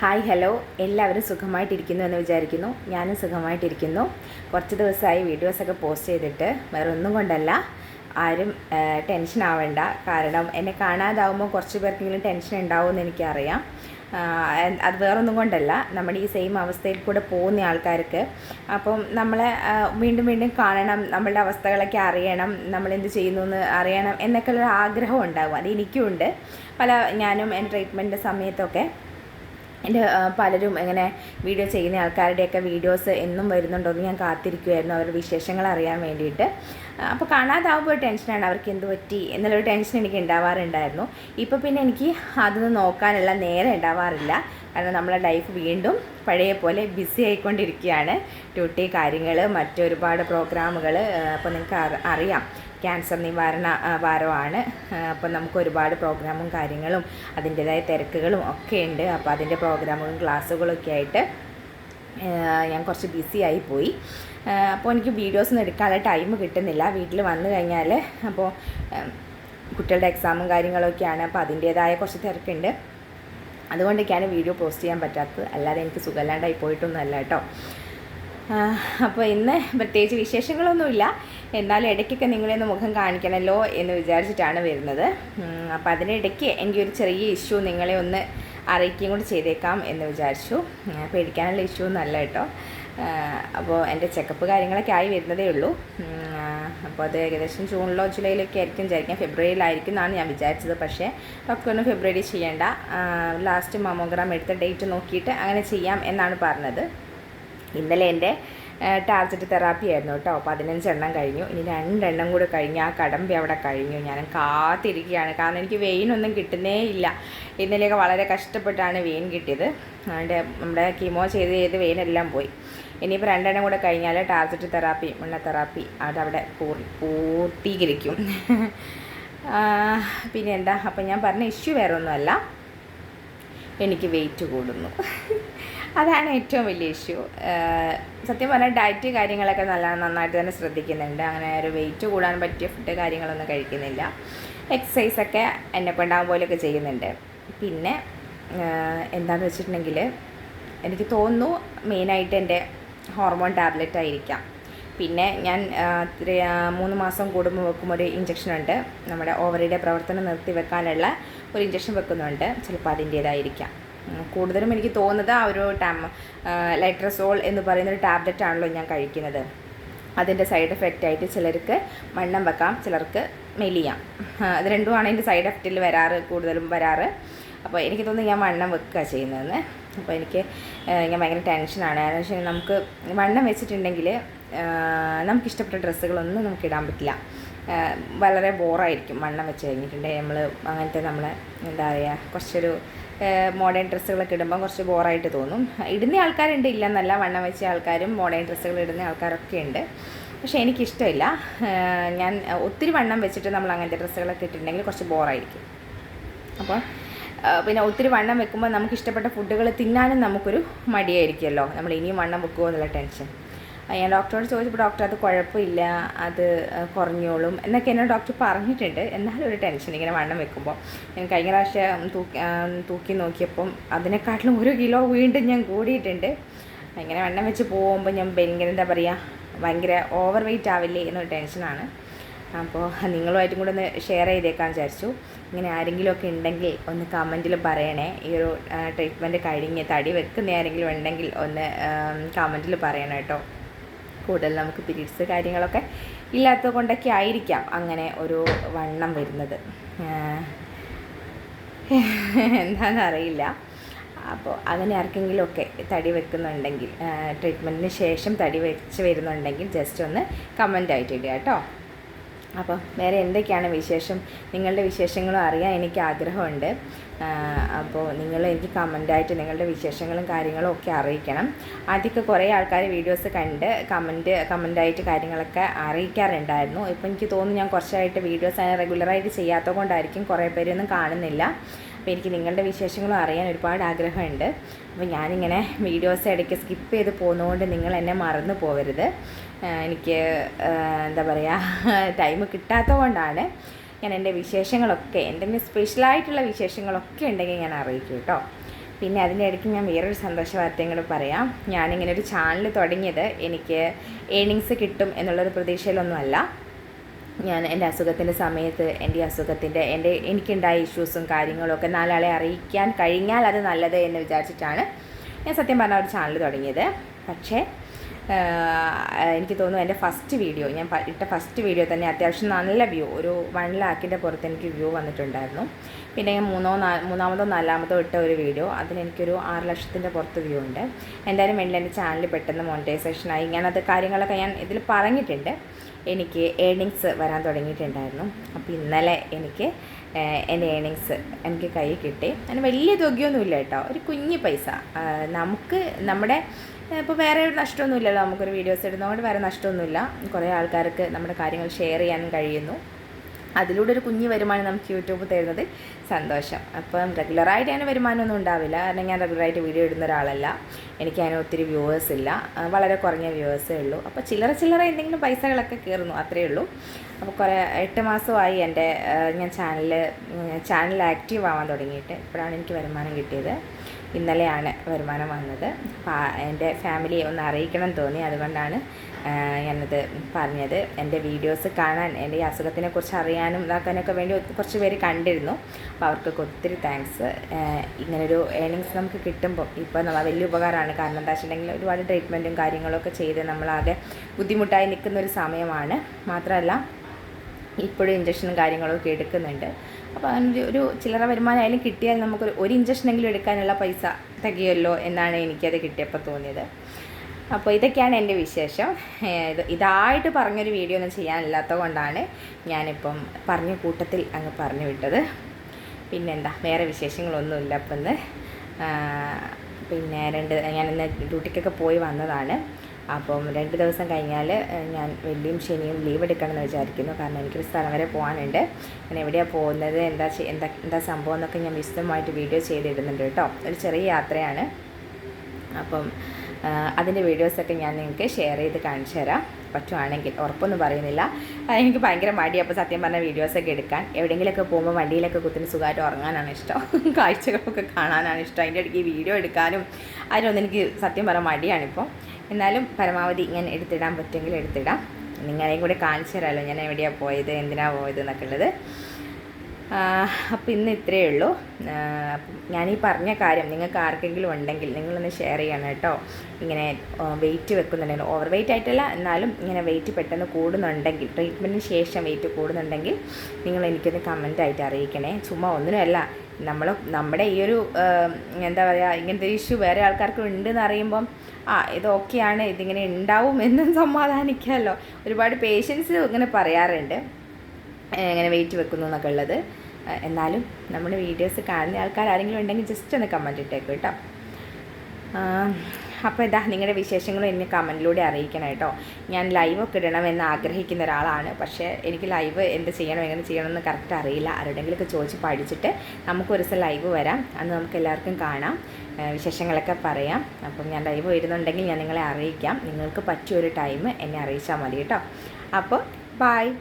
Hi hello. എല്ലാവരും സുഖമായിട്ടിരിക്കുന്നു എന്ന് വിചാരിക്കുന്നു. ഞാനും സുഖമായിട്ടിരിക്കുന്നു. കുറച്ച് ദിവസമായി വീഡിയോസൊക്കെ പോസ്റ്റ് ചെയ്തിട്ട് വേറെ ഒന്നും കൊണ്ടല്ല. ആരും ടെൻഷൻ ആവേണ്ട. കാരണം എന്നെ കാണാതാവുമ്പോൾ കുറച്ച് പേർക്കെങ്കിലും ടെൻഷൻ ഉണ്ടാവുമെന്ന് എനിക്കറിയാം. അത് വേറൊന്നും കൊണ്ടല്ല. നമ്മുടെ ഈ സെയിം അവസ്ഥയിൽ കൂടെ പോകുന്ന ആൾക്കാർക്ക്. അപ്പം നമ്മളെ വീണ്ടും വീണ്ടും കാണണം. നമ്മളുടെ അവസ്ഥകളൊക്കെ അറിയണം. നമ്മൾ എന്ത് ചെയ്യുന്നു എന്ന് അറിയണം എന്നൊക്കെയുള്ള ആഗ്രഹം ഉണ്ടാകും. അത് എനിക്കുമുണ്ട് പല ഞാനും എന്റെ ട്രീറ്റ്മെന്റിന്റെ സമയത്തൊക്കെ എന്റെ പലരും ഇങ്ങനെ വീഡിയോ ചെയ്യുന്ന ആൾക്കാരുടെയൊക്കെ വീഡിയോസ് എന്നും വരുന്നുണ്ടോ. എന്ന് ഞാൻ കാത്തിരിക്കുമായിരുന്നു അവരുടെ വിശേഷങ്ങൾ അറിയാൻ വേണ്ടിയിട്ട്. അപ്പോൾ കാണാതാവുമ്പോൾ ഒരു ടെൻഷനാണ്. അവർക്ക് എന്ത് പറ്റി എന്നുള്ളൊരു ടെൻഷൻ എനിക്ക് ഉണ്ടാവാറുണ്ടായിരുന്നു. ഇപ്പോൾ പിന്നെ എനിക്ക് അതൊന്നും നോക്കാനുള്ള നേരം ഉണ്ടാവാറില്ല. കാരണം നമ്മളെ ലൈഫ് വീണ്ടും പഴയ പോലെ ബിസി ആയിക്കൊണ്ടിരിക്കുകയാണ്. ഡ്യൂട്ടി കാര്യങ്ങൾ മറ്റൊരുപാട് പ്രോഗ്രാമുകൾ അപ്പോൾ നിങ്ങൾക്ക് അറിയാം. ക്യാൻസർ നിവാരണ വാരമാണ്. അപ്പോൾ നമുക്ക് ഒരുപാട് പ്രോഗ്രാമും കാര്യങ്ങളും അതിന്റേതായ തിരക്കുകളും ഒക്കെ ഉണ്ട്. അപ്പോൾ അതിന്റെ പ്രോഗ്രാമുകളും ക്ലാസ്സുകളൊക്കെ ആയിട്ട് ഞാൻ കുറച്ച് ബിസി ആയി പോയി. അപ്പോൾ എനിക്ക് വീഡിയോസ് ഒന്നും എടുക്കാനുള്ള ടൈം കിട്ടുന്നില്ല. വീട്ടിൽ വന്നു കഴിഞ്ഞാൽ അപ്പോൾ കുട്ടികളുടെ എക്സാമും കാര്യങ്ങളൊക്കെയാണ്. അപ്പോൾ അതിന്റേതായ കുറച്ച് തിരക്കുണ്ട്. അതുകൊണ്ടൊക്കെയാണ് വീഡിയോ പോസ്റ്റ് ചെയ്യാൻ പറ്റാത്തത്. അല്ലാതെ എനിക്ക് സുഖമില്ലാണ്ടായി പോയിട്ടൊന്നുമല്ല കേട്ടോ. അപ്പോൾ ഇന്ന് പ്രത്യേകിച്ച് വിശേഷങ്ങളൊന്നുമില്ല. എന്നാലും ഇടയ്ക്കൊക്കെ നിങ്ങളെ ഒന്ന് മുഖം കാണിക്കണമല്ലോ എന്ന് വിചാരിച്ചിട്ടാണ് വരുന്നത്. അപ്പോൾ അതിനിടയ്ക്ക് എനിക്ക് ഒരു ചെറിയ ഇഷ്യൂ നിങ്ങളെ ഒന്ന് അറിയിക്കുകയും കൂടി ചെയ്തേക്കാം എന്ന് വിചാരിച്ചു. പേടിക്കാനുള്ള ഇഷ്യൂ ഒന്നല്ല കേട്ടോ. അപ്പോൾ എന്റെ ചെക്കപ്പ് കാര്യങ്ങളൊക്കെ ആയി വരുന്നതേ ഉള്ളൂ. അപ്പോൾ അത് ഏകദേശം ജൂണിലോ ജൂലൈയിലൊക്കെ ആയിരിക്കും വിചാരിക്കാം ഫെബ്രുവരിയിലായിരിക്കും എന്നാണ് ഞാൻ വിചാരിച്ചത്. പക്ഷേ ഡോക്ടർ ഒന്നും ഫെബ്രുവരി ചെയ്യേണ്ട. ലാസ്റ്റ് മാമോഗ്രാം എടുത്ത ഡേറ്റ് നോക്കിയിട്ട് അങ്ങനെ ചെയ്യാം എന്നാണ് പറഞ്ഞത്. ഇന്നലെ എന്റെ ടാർജറ്റ് തെറാപ്പി ആയിരുന്നു കേട്ടോ. പതിനഞ്ചെണ്ണം കഴിഞ്ഞു. ഇനി രണ്ടെണ്ണം കൂടെ കഴിഞ്ഞ് ആ കടമ്പി അവിടെ കഴിഞ്ഞു. ഞാൻ കാത്തിരിക്കുകയാണ്. കാരണം എനിക്ക് വെയിനൊന്നും കിട്ടുന്നേ ഇല്ല. ഇന്നലെയൊക്കെ വളരെ കഷ്ടപ്പെട്ടാണ് വെയിൻ കിട്ടിയത്. അതുകൊണ്ട് നമ്മുടെ കീമോ ചെയ്ത് ചെയ്ത് വെയിനെല്ലാം പോയി. ഇനിയിപ്പോൾ രണ്ടെണ്ണം കൂടെ കഴിഞ്ഞാൽ ടാർജറ്റ് തെറാപ്പി മുള്ള തെറാപ്പി അതവിടെ പൂർ പൂർത്തീകരിക്കും. പിന്നെ എന്താ അപ്പം ഞാൻ പറഞ്ഞ ഇഷ്യൂ വേറെ ഒന്നുമല്ല എനിക്ക് വെയിറ്റ് കൂടുന്നു. അതാണ് ഏറ്റവും വലിയ ഇഷ്യൂ സത്യം പറഞ്ഞാൽ ഡയറ്റ് കാര്യങ്ങളൊക്കെ നല്ല നന്നായിട്ട് തന്നെ ശ്രദ്ധിക്കുന്നുണ്ട്. അങ്ങനെ ഒരു വെയിറ്റ് കൂടാൻ പറ്റിയ ഫുഡ് കാര്യങ്ങളൊന്നും കഴിക്കുന്നില്ല. എക്സസൈസൊക്കെ എന്നെ കൊണ്ടാകും പോലെയൊക്കെ ചെയ്യുന്നുണ്ട്. പിന്നെ എന്താണെന്ന് വെച്ചിട്ടുണ്ടെങ്കിൽ എനിക്ക് തോന്നുന്നു മെയിനായിട്ട് എന്റെ ഹോർമോൺ ടാബ്ലറ്റ് ആയിരിക്കാം പിന്നെ ഞാൻ മൂന്ന് മാസം കൂടുമ്പോൾ വെക്കും ഒരു ഇഞ്ചക്ഷൻ ഉണ്ട്. നമ്മുടെ ഓവറിയുടെ പ്രവർത്തനം നിർത്തി വെക്കാനുള്ള ഒരു ഇഞ്ചക്ഷൻ വെക്കുന്നുണ്ട്. ചിലപ്പോൾ അതിന്റേതായിരിക്കാം. കൂടുതലും എനിക്ക് തോന്നുന്നത് ആ ഒരു ടാം ലൈട്രസോൾ എന്ന് പറയുന്ന ഒരു ടാബ്ലറ്റ് ആണല്ലോ ഞാൻ കഴിക്കുന്നത്. അതിന്റെ സൈഡ് എഫക്റ്റ് ആയിട്ട് ചിലർക്ക് വണ്ണം വെക്കാം ചിലർക്ക് മെലിയാം. അത് രണ്ടുമാണ് അതിന്റെ സൈഡ് എഫക്റ്റിൽ വരാറ് കൂടുതലും വരാറ്. അപ്പോൾ എനിക്ക് തോന്നുന്നു ഞാൻ വണ്ണം വെക്കുക ചെയ്യുന്നതെന്ന്. അപ്പോൾ എനിക്ക് ഞാൻ ഭയങ്കര ടെൻഷനാണ്. കാരണം വെച്ചാൽ നമുക്ക് വണ്ണം വെച്ചിട്ടുണ്ടെങ്കിൽ നമുക്കിഷ്ടപ്പെട്ട ഡ്രസ്സുകളൊന്നും നമുക്ക് ഇടാൻ പറ്റില്ല. വളരെ ബോറായിരിക്കും വണ്ണം വെച്ച് കഴിഞ്ഞിട്ടുണ്ടെങ്കിൽ നമ്മൾ അങ്ങനത്തെ നമ്മളെ എന്താ പറയുക കുറച്ചൊരു മോഡേൺ ഡ്രസ്സുകളൊക്കെ ഇടുമ്പോൾ കുറച്ച് ബോറായിട്ട് തോന്നും. ഇടുന്ന ആൾക്കാരുണ്ട് ഇല്ല എന്നല്ല വണ്ണം വെച്ച ആൾക്കാരും മോഡേൺ ഡ്രസ്സുകൾ ഇടുന്ന ആൾക്കാരൊക്കെ ഉണ്ട്. പക്ഷേ എനിക്കിഷ്ടമില്ല. ഞാൻ ഒത്തിരി വണ്ണം വെച്ചിട്ട് നമ്മൾ അങ്ങനത്തെ ഡ്രസ്സുകളൊക്കെ ഇട്ടിട്ടുണ്ടെങ്കിൽ കുറച്ച് ബോറായിരിക്കും. അപ്പോൾ പിന്നെ ഒത്തിരി വണ്ണം വെക്കുമ്പോൾ നമുക്ക് ഇഷ്ടപ്പെട്ട ഫുഡുകൾ തിന്നാനും നമുക്കൊരു മടിയായിരിക്കുമല്ലോ. നമ്മൾ ഇനിയും വണ്ണം വെക്കുമോ എന്നുള്ള ടെൻഷൻ ഞാൻ ഡോക്ടറോട് ചോദിച്ചപ്പോൾ ഡോക്ടർ അത് കുഴപ്പമില്ല. അത് കുറഞ്ഞോളും. എന്നൊക്കെ എന്നോട് ഡോക്ടർ പറഞ്ഞിട്ടുണ്ട്. എന്നാലും ഒരു ടെൻഷൻ ഇങ്ങനെ വണ്ണം വെക്കുമ്പോൾ. ഞാൻ കഴിഞ്ഞ പ്രാവശ്യം തൂക്കി തൂക്കി നോക്കിയപ്പം അതിനെക്കാട്ടിലും ഒരു കിലോ വീണ്ടും ഞാൻ കൂടിയിട്ടുണ്ട്. ഇങ്ങനെ വണ്ണം വെച്ച് പോകുമ്പോൾ ഞാൻ ഭയങ്കര എന്താ പറയുക ഭയങ്കര ഓവർ വെയിറ്റ് ആവില്ലേ എന്നൊരു ടെൻഷനാണ് അപ്പോൾ നിങ്ങളുമായിട്ടും കൂടെ ഒന്ന് ഷെയർ ചെയ്തേക്കാൻ വിചാരിച്ചു. ഇങ്ങനെ ആരെങ്കിലുമൊക്കെ ഉണ്ടെങ്കിൽ ഒന്ന് കമന്റിൽ പറയണേ. ഈ ഒരു ട്രീറ്റ്മെന്റ് കഴിഞ്ഞ് തടി വെക്കുന്ന ആരെങ്കിലും ഉണ്ടെങ്കിൽ ഒന്ന് കമന്റിൽ പറയണം കേട്ടോ. കൂടുതൽ നമുക്ക് പീരീഡ്സ് കാര്യങ്ങളൊക്കെ ഇല്ലാത്തത് കൊണ്ടൊക്കെ ആയിരിക്കാം അങ്ങനെ ഒരു വണ്ണം വരുന്നത്. എന്താണെന്നറിയില്ല അപ്പോൾ അങ്ങനെ ആർക്കെങ്കിലുമൊക്കെ തടി വെക്കുന്നുണ്ടെങ്കിൽ ട്രീറ്റ്മെന്റിന് ശേഷം തടി വെച്ച് വരുന്നുണ്ടെങ്കിൽ ജസ്റ്റ് ഒന്ന് കമന്റ് ആയിട്ട് ഇടുക കേട്ടോ. അപ്പോൾ വേറെ എന്തൊക്കെയാണ് വിശേഷം? നിങ്ങളുടെ വിശേഷങ്ങളും അറിയാൻ എനിക്ക് ആഗ്രഹമുണ്ട്. അപ്പോൾ നിങ്ങൾ എനിക്ക് കമന്റായിട്ട് നിങ്ങളുടെ വിശേഷങ്ങളും കാര്യങ്ങളും ഒക്കെ അറിയിക്കണം. ആദ്യമൊക്കെ കുറേ ആൾക്കാർ വീഡിയോസ് കണ്ട് കമന്റ് കമന്റായിട്ട് കാര്യങ്ങളൊക്കെ അറിയിക്കാറുണ്ടായിരുന്നു. ഇപ്പോൾ എനിക്ക് തോന്നുന്നു ഞാൻ കുറച്ചായിട്ട് വീഡിയോസ് റെഗുലറായിട്ട് ചെയ്യാത്തത് കൊണ്ടായിരിക്കും കുറേ പേരൊന്നും കാണുന്നില്ല. അപ്പോൾ എനിക്ക് നിങ്ങളുടെ വിശേഷങ്ങളും അറിയാൻ ഒരുപാട് ആഗ്രഹമുണ്ട്. അപ്പോൾ ഞാനിങ്ങനെ വീഡിയോസ് ഇടയ്ക്ക് സ്കിപ്പ് ചെയ്ത് പോകുന്നതുകൊണ്ട് നിങ്ങൾ എന്നെ മറന്നു പോകരുത് എനിക്ക് എന്താ പറയുക ടൈം കിട്ടാത്തത് കൊണ്ടാണ് ഞാൻ എന്റെ വിശേഷങ്ങളൊക്കെ എന്റെ സ്പെഷ്യലായിട്ടുള്ള വിശേഷങ്ങളൊക്കെ ഉണ്ടെങ്കിൽ ഞാൻ അറിയിക്കും കേട്ടോ. പിന്നെ അതിന്റെ ഇടയ്ക്ക് ഞാൻ വേറൊരു സന്തോഷ വാർത്തയും കൂടെ പറയാം. ഞാനിങ്ങനെ ഒരു ചാനൽ തുടങ്ങിയത് എനിക്ക് ഏണിങ്സ് കിട്ടും എന്നുള്ളൊരു പ്രതീക്ഷയിലൊന്നുമല്ല. ഞാൻ എന്റെ അസുഖത്തിന്റെ സമയത്ത് എന്റെ അസുഖത്തിന്റെ എന്റെ എനിക്കുണ്ടായ ഇഷ്യൂസും കാര്യങ്ങളൊക്കെ നാലാളെ അറിയിക്കാൻ കഴിഞ്ഞാൽ അത് നല്ലത് എന്ന് വിചാരിച്ചിട്ടാണ് ഞാൻ സത്യം പറഞ്ഞ ഒരു ചാനൽ തുടങ്ങിയത്. പക്ഷേ എനിക്ക് തോന്നുന്നു എന്റെ ഫസ്റ്റ് വീഡിയോ ഞാൻ ഇട്ട ഫസ്റ്റ് വീഡിയോ തന്നെ അത്യാവശ്യം നല്ല വ്യൂ ഒരു വൺ ലാക്കിന്റെ പുറത്ത് എനിക്ക് വ്യൂ വന്നിട്ടുണ്ടായിരുന്നു. പിന്നെ ഞാൻ മൂന്നോ നാ മൂന്നാമതോ നാലാമതോ ഇട്ട ഒരു വീഡിയോ അതിലെനിക്കൊരു ആറ് ലക്ഷത്തിന്റെ പുറത്ത് വ്യൂ ഉണ്ട്. എന്തായാലും വേണ്ടി എന്റെ ചാനൽ പെട്ടെന്ന് മോണിറ്റൈസേഷനായി ഞാനത് കാര്യങ്ങളൊക്കെ ഞാൻ ഇതിൽ പറഞ്ഞിട്ടുണ്ട്. എനിക്ക് ഏണിങ്സ് വരാൻ തുടങ്ങിയിട്ടുണ്ടായിരുന്നു. അപ്പോൾ ഇന്നലെ എനിക്ക് എന്റെ ഏണിങ്സ് എനിക്ക് കൈ കിട്ടി. അതിന് വലിയ തുകയൊന്നുമില്ല കേട്ടോ. ഒരു കുഞ്ഞ് പൈസ. നമുക്ക് നമ്മുടെ ഇപ്പോൾ വേറെ നഷ്ടമൊന്നുമില്ലല്ലോ. നമുക്കൊരു വീഡിയോസ് ഇടുന്നതുകൊണ്ട് വേറെ നഷ്ടമൊന്നുമില്ല. കുറേ ആൾക്കാർക്ക് നമ്മുടെ കാര്യങ്ങൾ ഷെയർ ചെയ്യാനും കഴിയുന്നു. അതിലൂടെ ഒരു കുഞ്ഞ് വരുമാനം നമുക്ക് യൂട്യൂബ് തരുന്നത് സന്തോഷം. അപ്പം റെഗുലറായിട്ട് അതിന് വരുമാനമൊന്നും ഉണ്ടാവില്ല. കാരണം ഞാൻ റെഗുലറായിട്ട് വീഡിയോ ഇടുന്ന ഒരാളല്ല. എനിക്ക് അതിന് ഒത്തിരി വ്യൂവേഴ്സ് ഇല്ല. വളരെ കുറഞ്ഞ വ്യൂവേഴ്സേ ഉള്ളൂ. അപ്പോൾ ചില്ലറ ചില്ലറ എന്തെങ്കിലും പൈസകളൊക്കെ കയറുന്നു. അത്രയേ ഉള്ളൂ. അപ്പോൾ കുറേ എട്ട് മാസമായി എന്റെ ഞാൻ ചാനൽ ചാനൽ ആക്റ്റീവ് ആവാൻ തുടങ്ങിയിട്ട് ഇപ്പോഴാണ് എനിക്ക് വരുമാനം കിട്ടിയത്. ഇന്നലെയാണ് വരുമാനം വന്നത്. എന്റെ ഫാമിലിയെ ഒന്ന് അറിയിക്കണം തോന്നി. അതുകൊണ്ടാണ് ഞാനത് പറഞ്ഞത്. എന്റെ വീഡിയോസ് കാണാൻ എന്റെ ഈ അസുഖത്തിനെക്കുറിച്ച് അറിയാനും ഇതാക്കാനൊക്കെ വേണ്ടി കുറച്ച് പേര് കണ്ടിരുന്നു. അപ്പോൾ അവർക്കൊക്കെ ഒത്തിരി താങ്ക്സ്. ഇങ്ങനൊരു ഏണിങ്സ് നമുക്ക് കിട്ടുമ്പോൾ ഇപ്പോൾ നമ്മൾ വലിയ ഉപകാരമാണ്. കാരണം എന്താ വെച്ചിട്ടുണ്ടെങ്കിൽ ഒരുപാട് ട്രീറ്റ്മെന്റും കാര്യങ്ങളൊക്കെ ചെയ്ത് നമ്മളാകെ ബുദ്ധിമുട്ടായി നിൽക്കുന്ന ഒരു സമയമാണ്. മാത്രമല്ല ഇപ്പോഴും ഇഞ്ചക്ഷനും കാര്യങ്ങളൊക്കെ എടുക്കുന്നുണ്ട്. അപ്പോൾ അതിനൊരു ഒരു ചില്ലറ വരുമാനം ആയാലും കിട്ടിയാൽ നമുക്ക് ഒരു ഇഞ്ചക്ഷനെങ്കിലും എടുക്കാനുള്ള പൈസ തികയല്ലോ എന്നാണ് എനിക്കത് കിട്ടിയപ്പോൾ തോന്നിയത്. അപ്പോൾ ഇതൊക്കെയാണ് എന്റെ വിശേഷം. ഇത് ഇതായിട്ട് പറഞ്ഞൊരു വീഡിയോ ഒന്നും ചെയ്യാനില്ലാത്തത് കൊണ്ടാണ് ഞാനിപ്പം പറഞ്ഞ കൂട്ടത്തിൽ അങ്ങ് പറഞ്ഞു വിട്ടത്. പിന്നെന്താ വേറെ വിശേഷങ്ങളൊന്നുമില്ല അപ്പം ഇന്ന്. പിന്നെ രണ്ട് ഞാനിന്ന് ഡ്യൂട്ടിക്കൊക്കെ പോയി വന്നതാണ്. അപ്പം രണ്ട് ദിവസം കഴിഞ്ഞാൽ ഞാൻ വെള്ളിയും ശനിയും ലീവ് എടുക്കണമെന്ന് വിചാരിക്കുന്നു. കാരണം എനിക്കൊരു സ്ഥലം വരെ പോകാനുണ്ട് ഞാൻ എവിടെയാണ് പോകുന്നത് എന്താ എന്താ എന്താ സംഭവം എന്നൊക്കെ ഞാൻ വിശദമായിട്ട് വീഡിയോ ചെയ്തിടുന്നുണ്ട് കേട്ടോ. ഒരു ചെറിയ യാത്രയാണ്. അപ്പം അതിന്റെ വീഡിയോസൊക്കെ ഞാൻ നിങ്ങൾക്ക് ഷെയർ ചെയ്ത് കാണിച്ചു തരാം. പറ്റുവാണെങ്കിൽ ഉറപ്പൊന്നും പറയുന്നില്ല. എനിക്ക് ഭയങ്കര മടി അപ്പോൾ സത്യം പറഞ്ഞ വീഡിയോസൊക്കെ എടുക്കാൻ. എവിടെയെങ്കിലുമൊക്കെ പോകുമ്പോൾ വണ്ടിയിലൊക്കെ കുത്തിന് സുഖമായിട്ട് ഉറങ്ങാനാണ് ഇഷ്ടം. കാഴ്ചകളൊക്കെ കാണാനാണ് ഇഷ്ടം. അതിന്റെ ഇടയ്ക്ക് വീഡിയോ എടുക്കാനും അതിനൊന്നും എനിക്ക് സത്യം പറഞ്ഞ മടിയാണിപ്പോൾ എന്നാലും പരമാവധി ഇങ്ങനെ എടുത്തിടാൻ പറ്റുമെങ്കിൽ എടുത്തിടാം. നിങ്ങളെയും കൂടെ കാണിച്ചു തരാമല്ലോ ഞാൻ എവിടെയാണ് പോയത്? എന്തിനാണ് പോയത് എന്നൊക്കെ ഉള്ളത്. അപ്പോൾ ഇന്ന് ഇത്രയേ ഉള്ളൂ. അപ്പം ഞാൻ ഈ പറഞ്ഞ കാര്യം നിങ്ങൾക്ക് ആർക്കെങ്കിലും ഉണ്ടെങ്കിൽ നിങ്ങളൊന്ന് ഷെയർ ചെയ്യണം കേട്ടോ. ഇങ്ങനെ വെയിറ്റ് വെക്കുന്നുണ്ടെങ്കിൽ ഓവർ വെയിറ്റ് ആയിട്ടല്ല എന്നാലും ഇങ്ങനെ വെയിറ്റ് പെട്ടെന്ന് കൂടുന്നുണ്ടെങ്കിൽ ട്രീറ്റ്മെന്റിന് ശേഷം വെയിറ്റ് കൂടുന്നുണ്ടെങ്കിൽ നിങ്ങൾ എനിക്കൊന്ന് കമന്റ് ആയിട്ട് അറിയിക്കണേ. ചുമ്മാ ഒന്നിനുമല്ല നമ്മൾ നമ്മുടെ ഈ ഒരു എന്താ പറയുക ഇങ്ങനത്തെ ഒരു ഇഷ്യൂ വേറെ ആൾക്കാർക്ക് ഉണ്ടെന്ന് അറിയുമ്പം ആ ഇത് ഓക്കെയാണ് ഇതിങ്ങനെ ഉണ്ടാവും എന്നും സമാധാനിക്കാമല്ലോ. ഒരുപാട് പേഷ്യൻസ് ഇങ്ങനെ പറയാറുണ്ട്. ഏഹ് ഇങ്ങനെ വെയിറ്റ് വെക്കുന്നു എന്നൊക്കെ ഉള്ളത്. എന്നാലും നമ്മുടെ വീഡിയോസ് കാണുന്ന ആൾക്കാർ ആരെങ്കിലും ഉണ്ടെങ്കിൽ ജസ്റ്റ് ഒന്ന് കമന്റ് ഇട്ടേക്കും കേട്ടോ. അപ്പോൾ ഇതാ നിങ്ങളുടെ വിശേഷങ്ങളും എന്നെ കമന്റിലൂടെ അറിയിക്കണം കേട്ടോ. ഞാൻ ലൈവൊക്കെ ഇടണമെന്ന് ആഗ്രഹിക്കുന്ന ഒരാളാണ്. പക്ഷേ എനിക്ക് ലൈവ് എന്ത് ചെയ്യണം എങ്ങനെ ചെയ്യണമെന്ന് കറക്റ്റ് അറിയില്ല. ആരുടെങ്കിലുമൊക്കെ ചോദിച്ച് പഠിച്ചിട്ട് നമുക്ക് ഒരു ദിവസം ലൈവ് വരാം. അന്ന് നമുക്ക് എല്ലാവർക്കും കാണാം. വിശേഷങ്ങളൊക്കെ പറയാം. അപ്പം ഞാൻ ലൈവ് വരുന്നുണ്ടെങ്കിൽ ഞാൻ നിങ്ങളെ അറിയിക്കാം. നിങ്ങൾക്ക് പറ്റിയൊരു ടൈം എന്നെ അറിയിച്ചാൽ മതി കേട്ടോ. അപ്പോൾ ബായ്